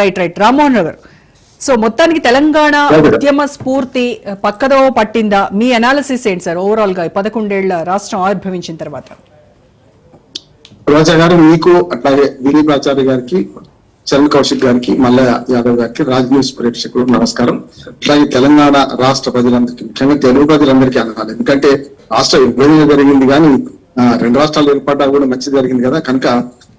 Right right Rammohan గారు so మొత్తానికి తెలంగాణ. ఉద్యమ స్ఫూర్తి పక్కదో పట్టిందా? మీ అనాలిసిస్ ఏంటి సార్ ఓవరాల్గా పదకొండేళ్ళ రాష్ట్రం ఆవిర్భవించిన తర్వాత. రోజా గారు మీకు అట్లాగే దిలీప్ ఆచార్య గారికి చరణ్ కౌశిక్ గారికి మల్ల యాదవ్ గారికి రాజ్ న్యూస్ ప్రేక్షకులు నమస్కారం. అట్లాగే తెలంగాణ రాష్ట్ర ప్రజలందరికీ ముఖ్యంగా తెలుగు ప్రజలందరికీ అనాలి. ఎందుకంటే రాష్ట్ర విభజన జరిగింది కానీ రెండు రాష్ట్రాలు ఏర్పడ్డా కూడా మంచి జరిగింది కదా. కనుక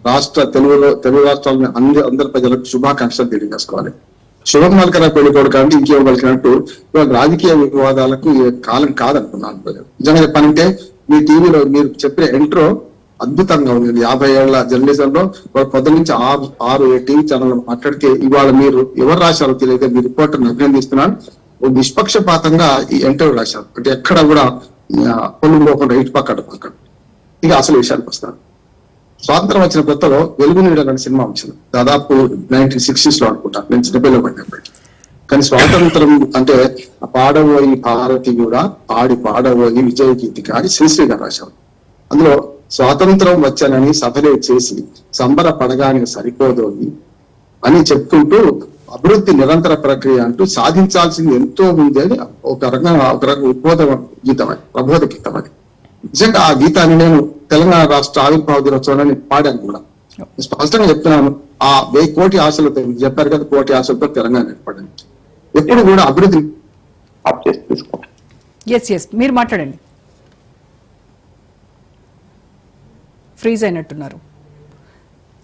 రాష్ట్ర తెలుగులో తెలుగు రాష్ట్రాలను అందరి అందరి ప్రజలకు శుభాకాంక్షలు తెలియజేసుకోవాలి. శుభం పలకర పెళ్ళికోడు కాబట్టి ఇంకేం పలికినట్టు ఇవాళ రాజకీయ వివాదాలకు కాలం కాదనుకున్నాను ప్రజలు. నిజంగా చెప్పాలంటే మీ టీవీలో మీరు చెప్పిన ఎంట్రో అద్భుతంగా ఉంది. యాభై ఏళ్ళ జర్నలిజం లో పొద్దు నుంచి ఆరు ఆరు టీవీ ఛానల్ మాట్లాడితే ఇవాళ మీరు ఎవరు రాశారో తెలియదు. మీ రిపోర్టర్ని అభినందిస్తున్నాను. ఓ నిష్పక్షపాతంగా ఈ ఎంటర్ రాశారు. అంటే ఎక్కడ కూడా పొల్లు పోకుండా ఇటు పక్కన పక్కన. ఇక అసలు విషయానికి వస్తాను. స్వాతంత్రం వచ్చిన కొత్తలో వెలుగు నీడ అనే సినిమా వచ్చింది. దాదాపు నైన్టీన్ సిక్స్టీస్లో అనుకుంటా. నేను చిన్నపిల్ల పడినప్పటికీ కానీ స్వాతంత్రం అంటే ఆ పాడబోయి భారతి కూడా పాడి పాడబోయి విజయ గీతిక అని శ్రీశ్రీ గారు రాశారు అందులో స్వాతంత్రం వచ్చానని సభలే చేసి సంబర పడగానే సరిపోదోని అని చెప్పుకుంటూ అభివృద్ధి నిరంతర ప్రక్రియ అంటూ సాధించాల్సింది ఎంతో ఉంది అని ఒక రకంగా ఒక రకం ఉద్బోధ గీతం అది ప్రబోధ గీతం అని నిజంగా ఆ గీతాన్ని నేను తెలంగాణ రాష్ట్ర ఆవిర్భావ దినోత్సవాన్ని పాడాను కూడా. స్పష్టంగా చెప్తున్నాను ఆ వెయ్యి కోటి ఆశలతో చెప్పారు కదా కోటి ఆశలతో తెలంగాణ ఏర్పడింది ఎప్పుడు కూడా అభివృద్ధి ఎస్ ఎస్ మీరు మాట్లాడండి. ఫ్రీజ్ అయినట్టున్నారు.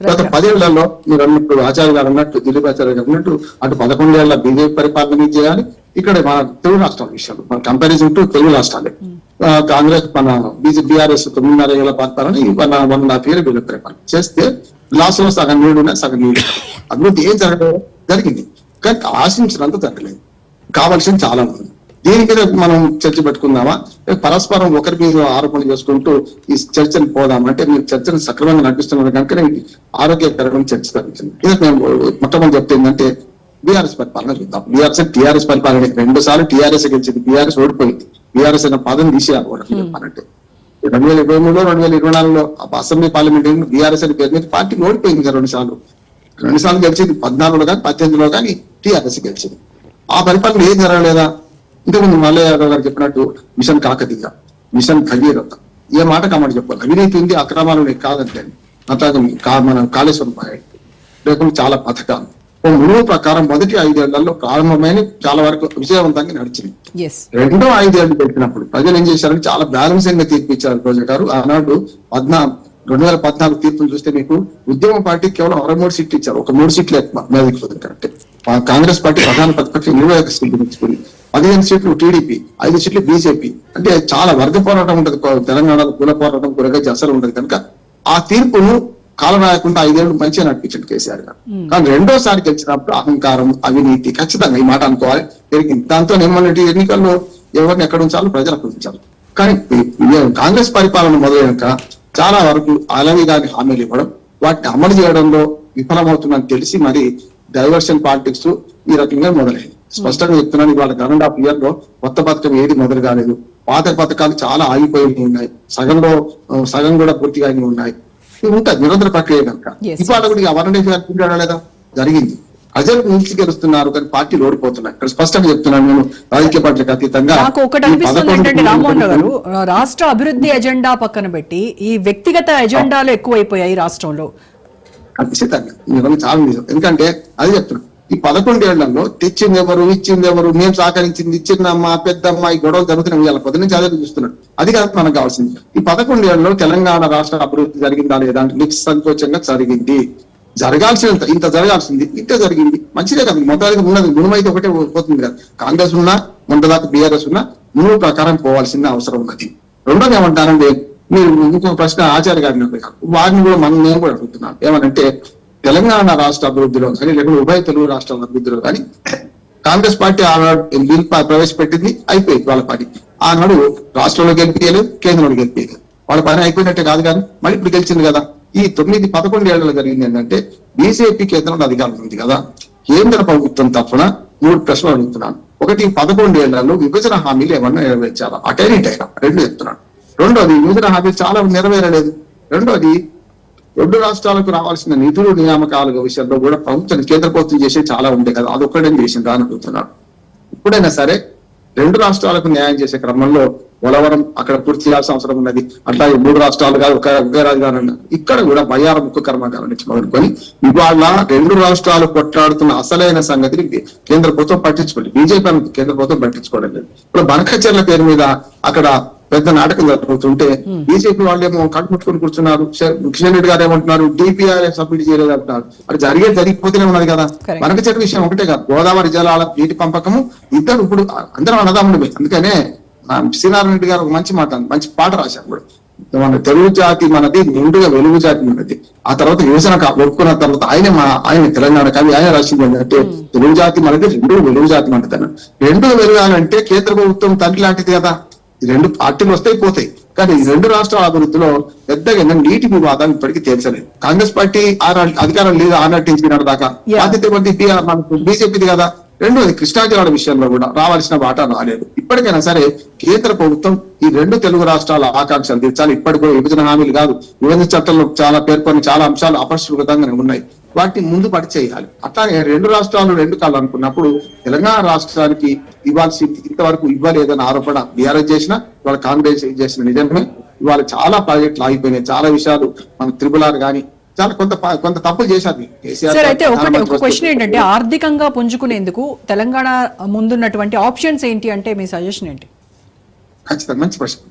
గత పదేళ్ళలో మీరు అన్నట్టు ఆచార్య గారు అన్నట్టు దిలీప్ ఆచార్య గారు అన్నట్టు అటు పదకొండేళ్ళ బీజేపీ పరిపాలన చేయాలి ఇక్కడ మన తెలుగు రాష్ట్రాల విషయాలు మన కంపారిజన్ టు తెలుగు రాష్ట్రాలే. ఆ, కాంగ్రెస్ మన బీజేపీ బీఆర్ఎస్ తొమ్మిదిన్నర ఏళ్ళ పరిపాలన ఈ మన మన నా పేరు వీళ్ళ పరిపాలన చేస్తే లాస్ట్లో సగం నీళ్ళు ఉన్నాయి సగం నీళ్ళు. అభివృద్ధి ఏం జరగలేదు జరిగింది. కానీ ఆశించినంత జరగలేదు. కావాల్సింది చాలా ఉంది. దీని మీద మనం చర్చ పెట్టుకుందామా? పరస్పరం ఒకరి మీద ఆరోపణలు చేసుకుంటూ ఈ చర్చను పోదాం అంటే మీరు చర్చను సక్రమంగా నడిపిస్తున్నారు కనుక ఆరోగ్యకరమైన చర్చ జరుగుతుంది ఇది నేను మొట్టమొదటి చెప్తే ఏంటంటే బీఆర్ఎస్ పరిపాలన చూద్దాం. బీఆర్ఎస్ టీఆర్ఎస్ పరిపాలన రెండు సార్లు టీఆర్ఎస్ గెలిచింది. బీఆర్ఎస్ ఓడిపోయింది. బీఆర్ఎస్ అనే పదం తీసేయాలి కూడా చెప్పాలంటే రెండు వేల ఇరవై మూడులో రెండు వేల ఇరవై నాలుగులో అసెంబ్లీ పార్లమెంట్ బీఆర్ఎస్ అని పేరు మీద పార్టీ ఓడిపోయింది రెండు సార్లు. రెండు సార్లు గెలిచింది పద్నాలుగులో కానీ పద్దెనిమిదిలో కానీ టీఆర్ఎస్ గెలిచింది. ఆ పరిపాలన ఏం జరగలేదా? ఇంతకుముందు మల్లయ్య యాదవ్ గారు చెప్పినట్టు మిషన్ కాకతీయ మిషన్ భగీరథ. ఏ మాట కామాట చెప్పాలి. అవినీతి ఉంది అక్రమాలు కాదంటే కా- మన కాళేశ్వరం లేకుండా చాలా పథకాలు. మునుగు ప్రకారం మొదటి ఐదేళ్ళలో ప్రారంభమైన చాలా వరకు విజయవంతంగా నడిచింది. రెండో ఐదేళ్ళు పెట్టినప్పుడు ప్రజలు ఏం చేశారంటే చాలా బ్యాలెన్సింగ్గా తీర్పు ఇచ్చారు రోజా గారు. ఆనాడు పద్నా రెండు వేల పద్నాలుగు తీర్పును చూస్తే మీకు ఉద్యమ పార్టీ కేవలం అరవై మూడు సీట్లు ఇచ్చారు. ఒక మూడు సీట్లు ఎక్కువ. మీదకి పోతుంది కరెక్ట్ కాంగ్రెస్ పార్టీ ప్రధాన ప్రతిపక్షం ఇరవై ఒక సీట్లు తెచ్చుకుంది పదిహేను సీట్లు టీడీపీ ఐదు సీట్లు బీజేపీ. అంటే చాలా వర్గ పోరాటం ఉంటది. తెలంగాణలో కుల పోరాటం కులగజ్జి అసలు ఉంటది కనుక ఆ తీర్పును కాలరాయకుండా ఐదేళ్ళు మంచిగా నడిపించండి కేసీఆర్ గారు. కానీ రెండోసారి గెలిచినప్పుడు అహంకారం అవినీతి ఖచ్చితంగా ఈ మాట అనుకోవాలి. పెరిగింది దాంతో ఏమన్నట్టు ఎన్నికల్లో ఎవరిని ఎక్కడ ఉంచాలో ప్రజలకు ఉంచాలి కానీ కాంగ్రెస్ పరిపాలన మొదలైనాక చాలా వరకు అలాగే దాని హామీలు ఇవ్వడం వాటిని అమలు చేయడంలో విఫలమవుతుందని తెలిసి మరి డైవర్షన్ పాలిటిక్స్ ఈ రకంగా మొదలైంది. స్పష్టంగా చెప్తున్నాను ఇవాళ కరెంట్ ఆఫ్ ఇయర్లో కొత్త పథకం ఏది మొదలు కాలేదు పాత పథకాలు చాలా ఆగిపోయి ఉన్నాయి. సగంలో సగం కూడా పూర్తిగా ఉన్నాయి. ఉంటుంది నిరంతర ప్రక్రియ కనుక. ఇవాళ కూడా అవర్ణ లేదా? జరిగింది. ప్రజలు నిలిచి గెలుస్తున్నారు కానీ పార్టీలు ఓడిపోతున్నాయి. ఇక్కడ స్పష్టంగా చెప్తున్నాను నేను రాజకీయ పార్టీలకు అతీతంగా నాకు ఒకటి అనిపిస్తుంది ఏంటంటే రామ్మోహన్ గారు రాష్ట్ర అభివృద్ధి ఎజెండా పక్కన పెట్టి ఈ వ్యక్తిగత ఎజెండాలు ఎక్కువైపోయాయి రాష్ట్రంలో. ఖచ్చితంగా. చాలా నిజం. ఎందుకంటే అది చెప్తున్నా. ఈ పదకొండేళ్ళలో తెచ్చింది ఎవరు ఇచ్చింది ఎవరు మేము సహకరించింది ఇచ్చిందమ్మా పెద్దమ్మ ఈ గొడవలు జరుగుతున్నాయి. ఇవాళ పొద్దు నుంచి అదే చూస్తున్నాడు అది కాదు మనకు కావాల్సింది. ఈ పదకొండేళ్ళలో తెలంగాణ రాష్ట్ర అభివృద్ధి జరిగిందా లేదా అంటే నిస్సంకోచంగా జరిగింది. జరగాల్సినంత ఇంత జరగాల్సింది ఇంత జరిగింది. మంచిదే కదా. మొత్తానికి ఉన్నది గుణమైతే ఒకటే పోతుంది కదా. కాంగ్రెస్ ఉన్నా మొన్నదాకా బీఆర్ఎస్ ఉన్నా మూడు ప్రకారం పోవాల్సిన అవసరం ఉన్నది. రెండోది ఏమంటారంటే మీరు ఇంకొక ప్రశ్న ఆచార్య గారిని వారిని కూడా మనం నేను కూడా అడుగుతున్నాను. ఏమనంటే తెలంగాణ రాష్ట్ర అభివృద్ధిలో కానీ లేకుంటే ఉభయ తెలుగు రాష్ట్రాల అభివృద్ధిలో కానీ కాంగ్రెస్ పార్టీ ఆనాడు బిల్ ప్రవేశపెట్టింది అయిపోయింది వాళ్ళ పని. ఆనాడు రాష్ట్రంలో గెలిపించలేదు కేంద్రంలో గెలిపించలేదు వాళ్ళ పని అయిపోయినట్టే కాదు కానీ మళ్ళీ ఇప్పుడు గెలిచింది కదా. ఈ తొమ్మిది పదకొండు ఏళ్ళలో జరిగింది ఏంటంటే బీజేపీ కేంద్రంలో అధికారం ఉంది కదా. కేంద్ర ప్రభుత్వం తరఫున మూడు ప్రశ్నలు అడుగుతున్నాను. ఒకటి పదకొండు ఏళ్ళలో విభజన హామీలు ఏమన్నా నెరవేర్చారా అటైనా ఇటైనా రెండు చెప్తున్నాను. రెండోది విభజన హామీలు చాలా నెరవేరలేదు. రెండోది రెండు రాష్ట్రాలకు రావాల్సిన నిధులు నియామకాల విషయంలో కూడా ప్రభుత్వం కేంద్ర ప్రభుత్వం చేసే చాలా ఉండే కదా. అదొక్కడేం చేసింది అని అడుగుతున్నాడు ఇప్పుడైనా సరే రెండు రాష్ట్రాలకు న్యాయం చేసే క్రమంలో పోలవరం అక్కడ పూర్తి చేయాల్సిన అవసరం ఉన్నది. అట్లాగే మూడు రాష్ట్రాలు కాదు ఒక ఒకే రాజధాని ఇక్కడ కూడా బయ్యార ముఖ్య కర్మాగారం నుంచి మొదలుకొని ఇవాళ రెండు రాష్ట్రాలు కొట్లాడుతున్న అసలైన సంగతిని కేంద్ర ప్రభుత్వం పట్టించుకోలేదు. బీజేపీ కేంద్ర ప్రభుత్వం పట్టించుకోవడం లేదు. ఇప్పుడు బనకచర్ల పేరు మీద అక్కడ పెద్ద నాటకం జరుగుతుంటే బీజేపీ వాళ్ళు ఏమో కట్టుముట్టుకొని కూర్చున్నారు. కిషన్ రెడ్డి గారు ఏమంటున్నారు డిపిఆర్ సబ్మిట్ చేయలేదు అంటున్నారు అది జరిగే జరిగిపోతూనే ఉన్నది కదా. మనక చెట్టు విషయం ఒకటే కాదు. గోదావరి జలాల నీటి పంపకము ఇద్దరు ఇప్పుడు అందరం అన్నదమ్ముడు అందుకనే శ్రీనారాయణ రెడ్డి గారు మంచి మాట. మంచి పాట రాశారు కూడా. మన తెలుగు జాతి మనది నిండుగా వెలుగు జాతి మనది. ఆ తర్వాత యువజన ఒప్పుకున్న తర్వాత ఆయన ఆయన తెలంగాణ కవి ఆయన రాసింది ఏంటంటే తెలుగు జాతి మనది రెండు వెలుగు జాతి మనది అన్నాడు. రెండు వెలుగాలంటే కేంద్ర ప్రభుత్వం తండ్రి లాంటిది కదా. ఈ రెండు పార్టీలు వస్తాయి పోతాయి. కానీ ఈ రెండు రాష్ట్రాల అభివృద్ధిలో పెద్దగా నీటి వివాదం ఇప్పటికీ తేల్చలేదు. కాంగ్రెస్ పార్టీ అధికారం లేదు ఆనాటి నుంచి దాకా. బాధ్యత మనకు బీజేపీది కదా. రెండోది కృష్ణా జిల్లాల విషయంలో కూడా రావాల్సిన వాటా రాలేదు. ఇప్పటికైనా సరే కేంద్ర ప్రభుత్వం ఈ రెండు తెలుగు రాష్ట్రాల ఆకాంక్షలు తీర్చాలి. ఇప్పటికి కూడా విభజన హామీలు కాదు. విభజన చట్టంలో చాలా పేర్కొని చాలా అంశాలు అపరిశుభ్రంగానే ఉన్నాయి. వాటిని ముందు పడి చేయాలి. అట్లాగే రెండు రాష్ట్రాలు రెండు కాళ్ళు అనుకున్నప్పుడు తెలంగాణ రాష్ట్రానికి ఇవ్వాల్సి ఇంతవరకు ఇవ్వలేదన్న ఆరోపణ బీఆర్ఎస్ చేసిన ఇవాళ కాంగ్రెస్ చేసిన నిజమే ఇవాళ చాలా ప్రాజెక్టులు ఆగిపోయినాయి. చాలా విషయాలు మన త్రిపులార్ గాని చాలా కొంత కొంత తప్పులు చేశారు. సార్ అయితే ఒకటి ఒక క్వశ్చన్ ఏంటంటే ఆర్థికంగా పుంజుకునేందుకు తెలంగాణ ముందున్నటువంటి ఆప్షన్స్ ఏంటి అంటే మీ సజెషన్ ఏంటి? ఖచ్చితంగా మంచి ప్రశ్న.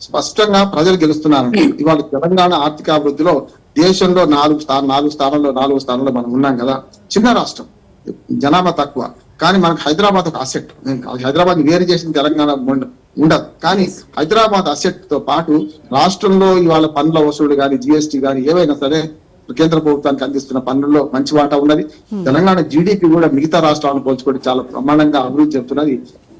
స్పష్టంగా ప్రజలు గెలుస్తున్నారంటే ఇవాళ తెలంగాణ ఆర్థిక అభివృద్ధిలో దేశంలో నాలుగు స్థానం నాలుగు స్థానంలో నాలుగు స్థానంలో మనం ఉన్నాం కదా. చిన్న రాష్ట్రం. జనాభా తక్కువ. కానీ మనకు హైదరాబాద్ ఒక అసెట్ హైదరాబాద్ వేరు చేసిన తెలంగాణ ఉండ- ఉండదు. కానీ హైదరాబాద్ అసెట్తో పాటు రాష్ట్రంలో ఇవాళ పన్నుల వసూలు కానీ జిఎస్టీ కానీ ఏవైనా సరే కేంద్ర ప్రభుత్వానికి అందిస్తున్న పన్నుల్లో మంచి వాటా ఉన్నది. తెలంగాణ జీడిపి కూడా మిగతా రాష్ట్రాలను పోల్చుకుంటే చాలా బ్రహ్మాండంగా అభివృద్ధి చెందుతున్నది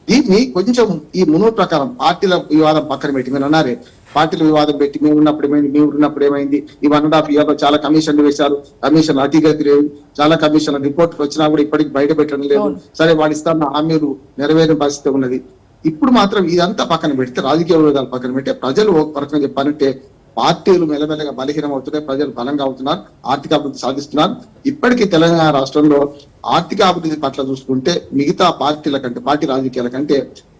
దీన్ని కొంచెం ఈ మునుగు ప్రకారం పార్టీల వివాదం పక్కన పెట్టి మీరు అన్నారే పార్టీల వివాదం పెట్టి మేము ఉన్నప్పుడు ఏమైంది? మేము ఉన్నప్పుడు ఏమైంది? ఈ వన్ అండ్ హాఫ్ ఇయర్లో చాలా కమిషన్లు వేశారు. కమిషన్ అతిగతి లేవు చాలా కమిషన్ రిపోర్ట్లు వచ్చినా కూడా ఇప్పటికి బయట పెట్టడం లేదు. సరే వాడు ఇస్తాన్న హామీలు నెరవేరిన పరిస్థితి ఉన్నది. ఇప్పుడు మాత్రం ఇదంతా పక్కన పెడితే రాజకీయ విరోధాలు పక్కన పెడితే ప్రజలు ఒక రకంగా చెప్పాలంటే పార్టీలు మెల్లమెల్లగా బలహీనం అవుతున్నాయి. ప్రజలు బలంగా అవుతున్నారు. ఆర్థిక అభివృద్ధి సాధిస్తున్నారు. ఇప్పటికీ తెలంగాణ రాష్ట్రంలో ఆర్థిక అభివృద్ధి పట్ల చూసుకుంటే మిగతా పార్టీల కంటే పార్టీ రాజకీయాల కంటే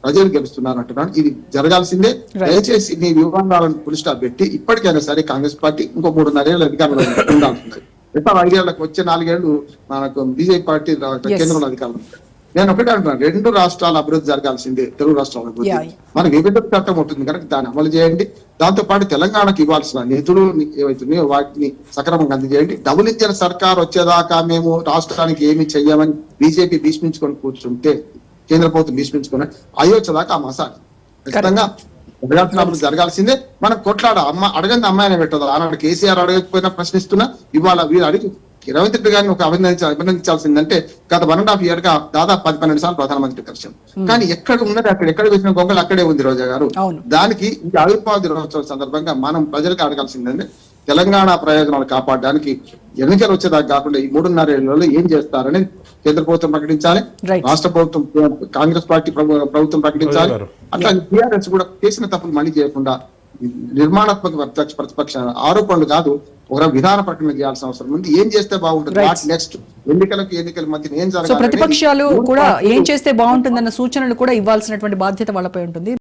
ప్రజలు గెలుస్తున్నారు అంటున్నాను ఇది జరగాల్సిందే. దయచేసి మీ వివాదాలను పులి స్టాప్ పెట్టి ఇప్పటికైనా సరే కాంగ్రెస్ పార్టీ ఇంకో మూడున్నరేళ్ళ అధికారంలో ఉండాల్సింది ఎట్లా ఐదేళ్ళకు వచ్చే నాలుగేళ్ళు మనకు బీజేపీ పార్టీ. కేంద్రంలో అధికారంలో ఉంది. నేను ఒకటే అంటున్నాను రెండు రాష్ట్రాల అభివృద్ధి జరగాల్సిందే తెలుగు రాష్ట్రాల అభివృద్ధి Yeah, yeah. మన విభజన చట్టం ఉంటుంది కనుక దాన్ని అమలు చేయండి దాంతో పాటు తెలంగాణకు ఇవ్వాల్సిన నిధులు ఏవైతున్నాయో వాటిని సక్రమంగా అందజేయండి డబుల్ ఇంజన్ సర్కార్ వచ్చేదాకా మేము రాష్ట్రానికి ఏమి చెయ్యమని బీజేపీ భీష్మించుకొని కూర్చుంటే కేంద్ర ప్రభుత్వం భీష్మించుకొని అయ్యొచ్చేదాకా ఆ మసాలి. ఖచ్చితంగా జరగాల్సిన అభివృద్ధి జరగాల్సిందే మనం కొట్లాడ అమ్మ అడగంది అమ్మాయినే పెట్టదు. ఆనాడు కేసీఆర్ అడగకపోయినా ప్రశ్నిస్తున్నా ఇవాళ వీరు అడిగి రేవంత్ రెడ్డి గారిని ఒక అభినందించ అభినందించాల్సిందంటే గత వన్ అండ్ హాఫ్ ఇయర్గా దాదాపు పది పన్నెండు సార్లు ప్రధానమంత్రి కలిసాం కానీ ఎక్కడ ఉన్నది అక్కడ ఎక్కడ వేసిన గొంగలు అక్కడే ఉంది రోజా గారు. దానికి ఈ ఆవిర్భావ దినోత్సవం సందర్భంగా మనం ప్రజలకు అడగాల్సిందంటే తెలంగాణ ప్రయోజనాలు కాపాడడానికి ఎన్నికలు వచ్చేదాకా కాకుండా ఈ మూడున్నర ఏళ్ళలో ఏం చేస్తారని కేంద్ర ప్రభుత్వం ప్రకటించాలి. రాష్ట్ర ప్రభుత్వం కాంగ్రెస్ పార్టీ ప్రభు- ప్రభుత్వం ప్రకటించాలి. అట్లా టిఆర్ఎస్ కూడా చేసిన తప్పులు మళ్ళీ చేయకుండా నిర్మాణాత్మక ప్రత్యక్ష ప్రతిపక్ష ఆరోపణలు కాదు ఒక విధాన ప్రకటన చేయాల్సిన అవసరం ఉంది ఏం చేస్తే బాగుంటుంది. వాట్ నెక్స్ట్ ఎన్నికలకు ఎన్నికల మధ్య ఏం జరగాలి ప్రతిపక్షాలు కూడా ఏం చేస్తే బాగుంటుందన్న సూచనలు కూడా ఇవ్వాల్సినటువంటి బాధ్యత వాళ్ళపై ఉంటుంది